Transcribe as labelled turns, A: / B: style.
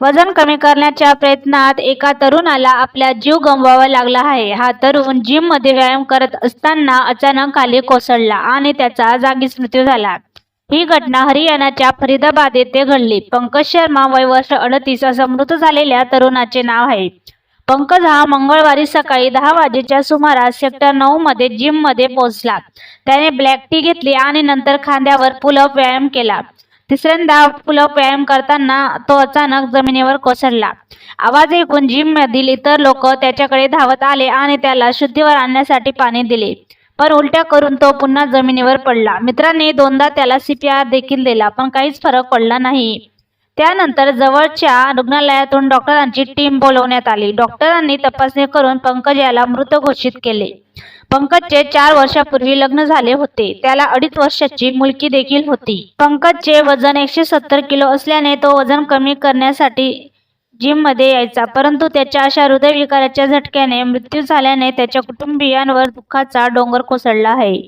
A: वजन कमी करण्याच्या प्रयत्नात एका तरुणाला आपला जीव गमवावा लागला आहे. हा तरुण जिममध्ये व्यायाम करत असताना अचानक खाली कोसळला आणि त्याचा जागीच मृत्यू झाला. ही घटना हरियाणाच्या फरीदाबाद येथे घडली. पंकज शर्मा वय वर्ष अडतीस असं मृत झालेल्या तरुणाचे नाव आहे. पंकज हा मंगळवारी सकाळी दहा वाजेच्या सुमारास सेक्टर नऊ मध्ये जिममध्ये पोहोचला. त्याने ब्लॅक टी घेतली आणि नंतर खांद्यावर पुलअप व्यायाम केला. तिसऱ्यांदा पुलअप व्यायाम करताना तो अचानक जमिनीवर कोसळला. आवाज ऐकून जिम मधील इतर लोक त्याच्याकडे धावत आले आणि त्याला शुद्धीवर आणण्यासाठी पाणी दिले. पण उलट्या करून तो पुन्हा जमिनीवर पडला. मित्रांनी दोनदा त्याला सीपीआर देखील दिला पण काहीच फरक पडला नाही. त्यानंतर जवळच्या रुग्णालयातून डॉक्टरांची टीम बोलवण्यात आली. डॉक्टरांनी तपासणी करून पंकज याला मृत घोषित केले. पंकजचे चार वर्षापूर्वी लग्न झाले होते. त्याला अडीच वर्षाची मुलगी देखील होती. पंकजचे वजन एकशे सत्तर किलो असल्याने तो वजन कमी करण्यासाठी जिममध्ये यायचा. परंतु त्याच्या अशा हृदयविकाराच्या झटक्याने मृत्यू झाल्याने त्याच्या कुटुंबियांवर दुःखाचा डोंगर कोसळला आहे.